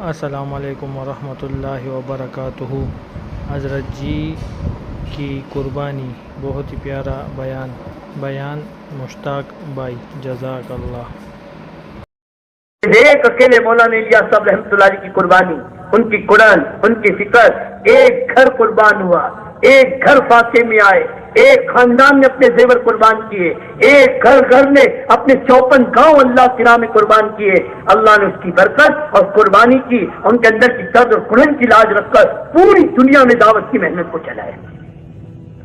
असलकम वरहमतुल्लाहि वबरकातुहू। हज़रत जी की कुर्बानी, बहुत ही प्यारा बयान। बयान मुश्ताक बाई जज़ाक अल्लाह एक अकेले मौलाना इलिया साहब रहमतुल्लाह की कुर्बानी, उनकी कुरान, उनकी फ़िक्र, एक घर कुर्बान हुआ। एक घर फाते में आए, एक खानदान ने अपने जेवर कुर्बान किए, एक घर घर ने अपने चौपन गाँव अल्लाह की राह में कुर्बान किए। अल्लाह ने उसकी बरकत और कुर्बानी की, उनके अंदर की दर्द और कुरन की लाज रखकर पूरी दुनिया में दावत की मेहनत को चलाया।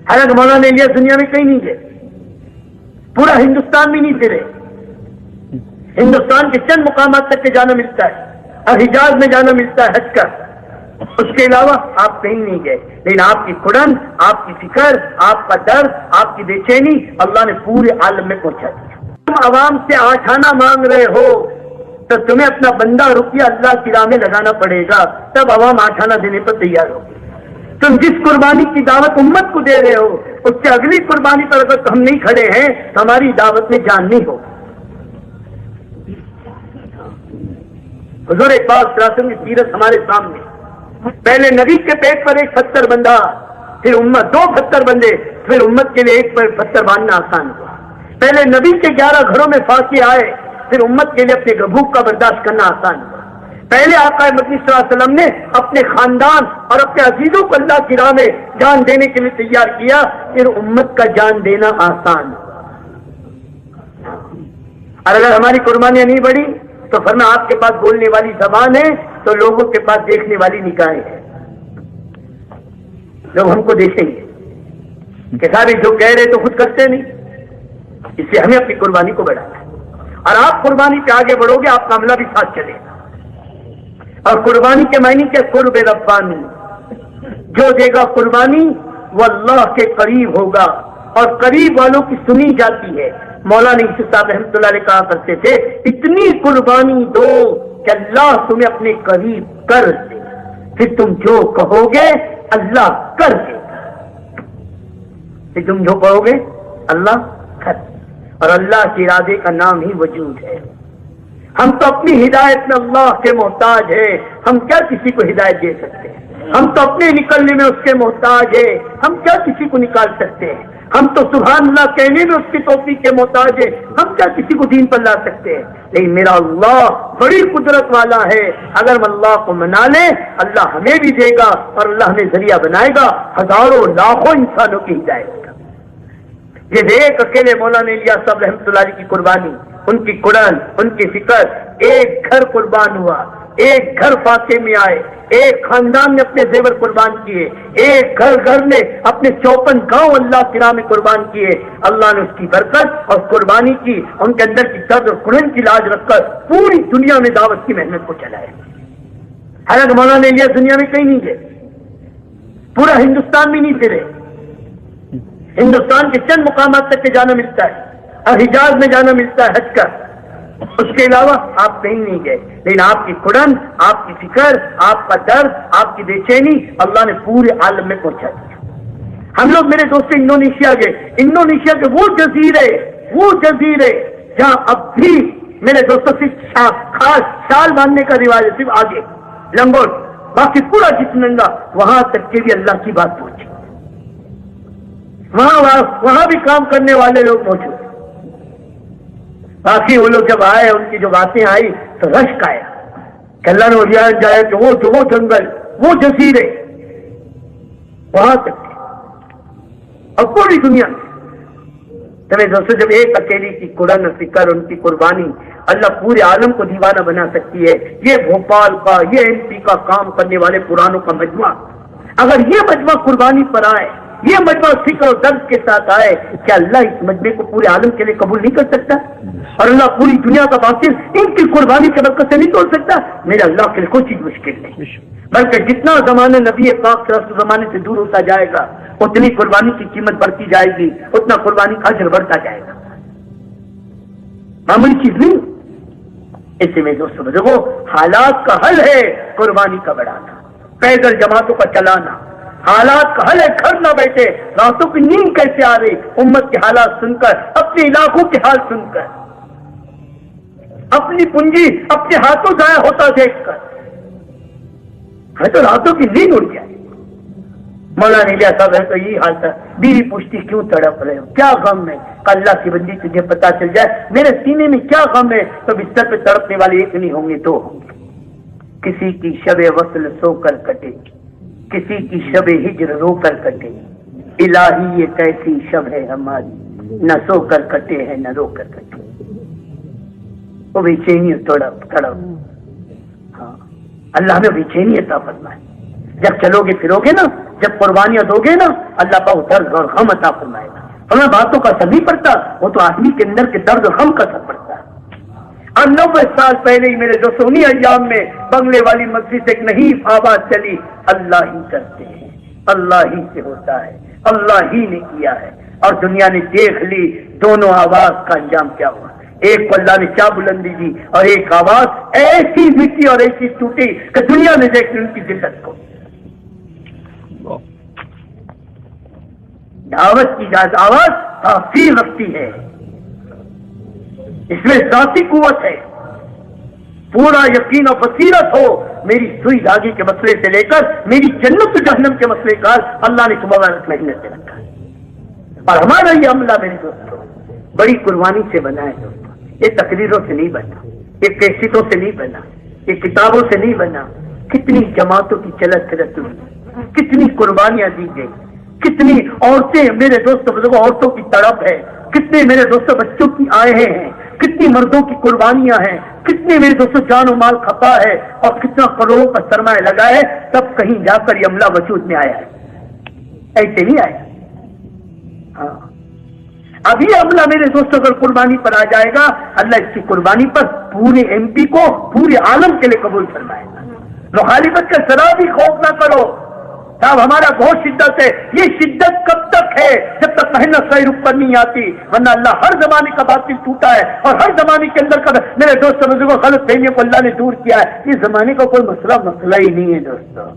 हालाँकि मौलाना इलियास दुनिया में कहीं नहीं गए। पूरा हिंदुस्तान भी नहीं फिरे। हिंदुस्तान के चंद मुकाम तक के जाना मिलता है, और हिजाज में जाना मिलता है हज का। उसके अलावा आप कहीं नहीं गए। लेकिन आपकी कुड़न आपकी फ़िक्र, आपका दर्द, आपकी बेचैनी अल्लाह ने पूरे आलम में पहुँचा दिया। तुम आवाम से आठाना मांग रहे हो तो तुम्हें अपना बंदा रुपया अल्लाह की राह में लगाना पड़ेगा। तब आवाम आठाना देने पर तैयार होगी। तुम जिस कुर्बानी की दावत उम्मत को दे रहे हो, उससे अगली कुर्बानी पर अगर हम नहीं खड़े हैं तो हमारी दावत में जान नहीं होगी। हजूर इकबाल सलासम की सीरत हमारे सामने। पहले नबी के पेट पर एक पत्थर बंधा, फिर उम्मत, दो पत्थर बंधे, फिर उम्मत के लिए एक पर पत्थर बांधना आसान हुआ। पहले नबी के ग्यारह घरों में फांसी आए, फिर उम्मत के लिए अपने भूख का बर्दाश्त करना आसान हुआ। पहले आका वसल्लम ने अपने खानदान और अपने अजीजों को अल्लाह की राह में जान देने के लिए तैयार किया, फिर उम्मत का जान देना आसान और अगर हमारी कुर्बानियाँ नहीं बढ़ी तो फरमा आपके पास बोलने वाली जबान है तो लोगों के पास देखने वाली निकाय हैं। लोग हमको देखेंगे। कि साहब जो कह रहे तो खुद करते नहीं। इससे हमें अपनी कुर्बानी को बढ़ाना है। और आप कुर्बानी पे आगे बढ़ोगे, आपका अमला भी साथ चलेगा। और कुर्बानी के मायने क्या? कुर्ब रब्बानी। जो देगा कुर्बानी, वो अल्लाह के करीब होगा। और करीब वालों की सुनी जाती है। मौलाना यूसुफ साहब अलैह कहा करते थे, इतनी कुर्बानी दो कि अल्लाह तुम्हें अपने करीब कर दे। फिर तुम जो कहोगे, अल्लाह कर देगा फिर तुम जो कहोगे, अल्लाह कर और अल्लाह के इरादे का नाम ही वजूद है। हम तो अपनी हिदायत में अल्लाह के मोहताज है। हम क्या किसी को हिदायत दे सकते हैं? हम तो अपने निकलने में उसके मोहताज है। हम क्या किसी को निकाल सकते हैं? हम तो सुबहान अल्लाह कहने में उसकी तोफी के मोहताज है। हम क्या किसी को दीन पर ला सकते हैं? लेकिन मेरा अल्लाह बड़ी कुदरत वाला है। अगर हम अल्लाह को मना ले, अल्लाह हमें भी देगा और अल्लाह हमें ज़रिया बनाएगा। हज़ारों, लाखों इंसानों की हिदायत। का ये एक अकेले मौलाना इलिया साहब रहमतुल्लाह की कुर्बानी, उनकी कुरान, उनकी फ़िक्र, एक घर कुर्बान हुआ। एक घर फाते में आए, एक खानदान ने अपने जेवर कुर्बान किए, एक घर घर ने अपने चौपन गाँव अल्लाह की राह में कुर्बान किए। अल्लाह ने उसकी बरकत और कुर्बानी की, उनके अंदर की दर्द और कुरन की लाज रखकर पूरी दुनिया में दावत की मेहनत को चलाया। हालाँकि मौलाना लिया, दुनिया में कहीं नहीं गए। पूरा हिंदुस्तान भी नहीं फिरे। हिंदुस्तान के चंद मुकाम तक के जाना मिलता है। और हिजाज में जाना मिलता है हज का। उसके अलावा आप कहीं नहीं गए। लेकिन आपकी कुड़न आपकी फ़िक्र, आपका दर्द, आपकी बेचैनी अल्लाह ने पूरे आलम में पहुँचा दिया। हम लोग मेरे दोस्त इंडोनेशिया गए। इंडोनेशिया के वो जजीरे वो जजीरे जहाँ अब भी मेरे दोस्तों सिर्फ़ खास शाल बांधने का रिवाज है, सिर्फ़ आगे। लंगोट, बाकी पूरा जितनंगा वहाँ तक के भी अल्लाह की बात पहुँची। वहाँ वहाँ भी काम करने वाले लोग मौजूद बाकी वो लोग जब आए, उनकी जो बातें आई तो रश्क आया कल्ला ने अभियान जाए तो वो जो वो जंगल, वो जसीरे। वहाँ तक और पूरी दुनिया तभी दोस्तों, जब एक अकेली की कुरन फ़िक्र, उनकी कुर्बानी, अल्लाह पूरे आलम को दीवाना बना सकती है, ये भोपाल का, ये एमपी का काम करने वाले पुरानों का मजमा। अगर ये मजमा कुर्बानी पर आए ये मजमा फ़िक्र और दर्द के साथ आए क्या अल्लाह इस मजमे को पूरे आलम के लिए कबूल नहीं कर सकता। और अल्लाह पूरी दुनिया का बातिल इनकी कुर्बानी के बरकत से नहीं तोड़ सकता। मेरे अल्लाह के लिए कोई चीज़ मुश्किल नहीं। बल्कि जितना जमाना नबी पाक जमाने से दूर होता जाएगा, उतनी कुर्बानी की कीमत बढ़ती जाएगी, उतना कुर्बानी का अजर बढ़ता जाएगा। मामूली चीज़ नहीं। इससे मैं दोस्तों हालात का हल है कुर्बानी का बढ़ाना, पैदल जमातों का चलाना। हालात का हल घर ना बैठे, रातों की नींद कैसे आ रही? उम्मत के हालात सुनकर, अपने इलाकों के हाल सुनकर, अपनी पूंजी अपने हाथों जाया होता देखकर। है तो रातों की नींद उड़ जाए मौलाना इलिया साहब है तो यही हाल था। बीवी पूछती क्यों तड़प रहे हो? क्या गम है? अल्लाह की बंदी तुझे पता चल जाए। मेरे सीने में क्या गम है? तो बिस्तर पे तड़पने वाले एक नहीं होंगे, दो होंगे। किसी की शब वसल सोकर कटे। किसी की शब हिजर रोकर कटे। इलाही ये कैसी शब है हमारी। न सोकर कटे है, न रोकर कटे। वो बेचैनी तड़प तड़प हाँ। अल्लाह ने बेचैनी अता फरमाए। जब चलोगे फिरोगे ना, जब कुर्बानियाँ दोगे ना, अल्लाह का दर्द और गम अता फरमाएगा। हमें बातों का सभी पड़ता, वो तो आदमी के अंदर के दर्द गम का सब और नब्बे साल पहले ही मेरे उन्हीं अयाम में बंगले वाली मस्जिद से एक नहीं आवाज़ चली अल्लाह ही करते हैं अल्लाह ही से होता है अल्लाह ही ने किया है। और दुनिया ने देख ली दोनों आवाज़ का अंजाम क्या हुआ? एक को अल्लाह ने क्या बुलंदी दी और एक आवाज़ ऐसी मिट्टी और ऐसी टूटी कि दुनिया ने देख ली उनकी जिल्लत को। दावत की आवाज़ काफ़ी रखती है। इसमें जाती कुवत है। पूरा यकीन और बसीरत हो मेरी सुई धागे के मसले से लेकर मेरी जन्नत जहनम के मसले का अल्लाह ने मुबारक मेहनत से रखा और हमारा ये अमला मेरे दोस्तों, बड़ी कुर्बानी से बना है दोस्तों। ये तकरीरों से नहीं बना, ये कैसितों से नहीं बना, ये किताबों से नहीं बना। कितनी जमातों की चलत फिरत हुई कितनी कुर्बानियाँ दी गई, कितनी औरतें मेरे दोस्तों, बुज़ुर्गों, औरतों की तड़प है, कितने मेरे दोस्तों बच्चों की आए हैं। कितनी मर्दों की कुर्बानियाँ हैं, कितने मेरे दोस्तों जान माल खपा है और कितना करोड़ों का सरमाया लगा है, तब कहीं जाकर ये अमला वजूद में आया है। ऐसे नहीं आया। हाँ। अभी अमला मेरे दोस्तों अगर कुर्बानी पर आ जाएगा, अल्लाह इसकी कुर्बानी पर पूरे एमपी को, पूरे आलम के लिए कबूल फरमाएगा। मुखालिफत का जरा भी खौफ ना करो। साहब हमारा बहुत शिद्दत है। ये शिद्दत कब तक है? जब तक मेहनत सही रूप पर नहीं आती। वरना अल्लाह हर जमाने का बातिल टूटा है और हर जमाने के अंदर का मेरे दोस्तों बुज़ुर्गों, गलत फहमियों को अल्लाह ने दूर किया है। इस जमाने का कोई मसला मसला ही नहीं है दोस्तों।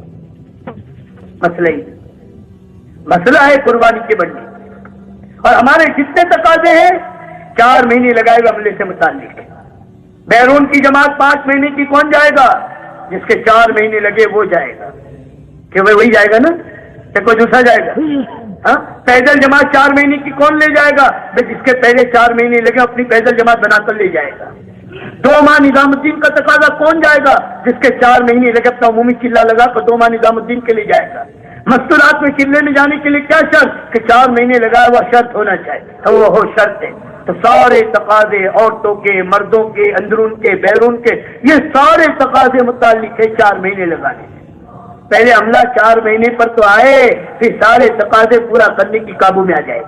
मसला ही मसला है कुर्बानी के बनने और हमारे कितने तकाजे हैं, चार महीने लगाए हुए अमले से मुतालिक बैरून की जमात पाँच महीने की कौन जाएगा? जिसके चार महीने लगे वो जाएगा। कि भाई वही जाएगा ना? या कोई दूसरा जाएगा? हाँ? पैदल जमात चार महीने की कौन ले जाएगा? भाई जिसके पहले चार महीने लगे, अपनी पैदल जमात बनाकर ले जाएगा। दो माह निजामुद्दीन का तकाजा कौन जाएगा? जिसके चार महीने लगे, अपना उमूमी किला लगा कर दो माह निजामुद्दीन के लिए जाएगा। मस्तूरात में किले में जाने के लिए क्या शर्त? कि चार महीने लगाया हुआ शर्त होना चाहिए। तो वो हो शर्त है। तो सारे तकाजे औरतों के, मर्दों के, अंदरून के, बैरून के, ये सारे तकाजे मुतालिक है चार महीने लगाने। पहले हमला चार महीने पर तो आए, फिर सारे तकाजे पूरा करने की काबू में आ जाए।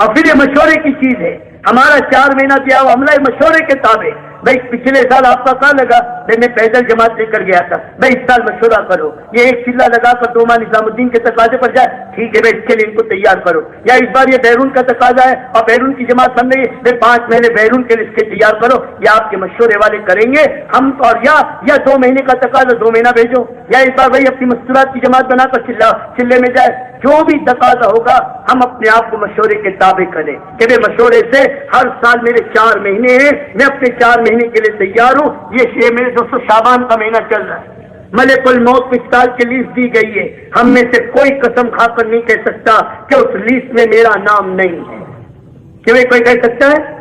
और फिर ये मशवरे की चीज़ है। हमारा चार महीना दिया हुआ हमला मशवरे के ताबे भाई, पिछले साल आपका कहा लगा? भाई, मैं पैदल जमात लेकर गया था। भाई, इस साल मशवरा करो। ये एक चिल्ला लगा कर दो माह निजामुद्दीन के तकाजे पर जाए। ठीक है, भाई, इसके लिए इनको तैयार करो। या इस बार ये बैरून का तकाजा है, और बैरून की जमात बन रही है पाँच महीने बैरून के लिए इसके तैयार करो, या आपके मशवरे वाले करेंगे, हम तो और या या दो महीने का तकाजा, दो महीना भेजो। या इस बार भाई, अपनी मस्तूरात की जमात बनाकर चिल्ला, चिल्ले में जाए। जो भी तकाजा होगा, हम अपने आप को मशवरे के ताबे करें कि भाई, मशवरे से हर साल मेरे चार महीने हैं, मैं अपने चार महीने के लिए तैयार हूँ। ये ये मेरे दोस्तों, शाबान का महीना चल रहा है। मलेकुल मौत इस साल की लिस्ट दी गई है। हम में से कोई कसम खाकर नहीं कह सकता कि उस लिस्ट में मेरा नाम नहीं है। कि भाई कोई कह सकता है?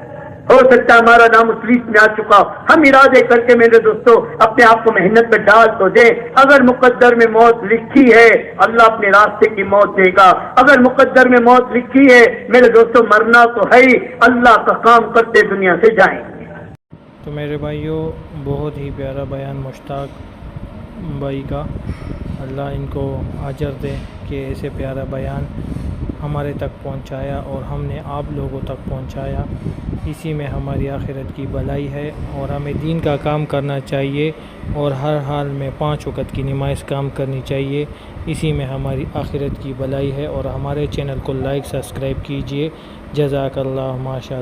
हो सकता है हमारा नाम उस लिस्ट में आ चुका हम इरादे करके मेरे दोस्तों, अपने आप को मेहनत में डाल तो दे। अगर मुकद्दर में मौत लिखी है, अल्लाह अपने रास्ते की मौत देगा। अगर मुकद्दर में मौत लिखी है, मेरे दोस्तों, मरना तो है ही। अल्लाह का काम करते दुनिया से जाएँगे तो मेरे भाइयों, बहुत ही प्यारा बयान मुश्ताक। भाई का। अल्लाह इनको आजर दे कि ऐसे प्यारा बयान हमारे तक पहुँचाया और हमने आप लोगों तक पहुँचाया। इसी में हमारी आखिरत की भलाई है और हमें दीन का काम करना चाहिए और हर हाल में पाँच वक़्त की नमाज़ काम करनी चाहिए। इसी में हमारी आखिरत की भलाई है और हमारे चैनल को लाइक, सब्सक्राइब कीजिए। जज़ाकल्ला माशा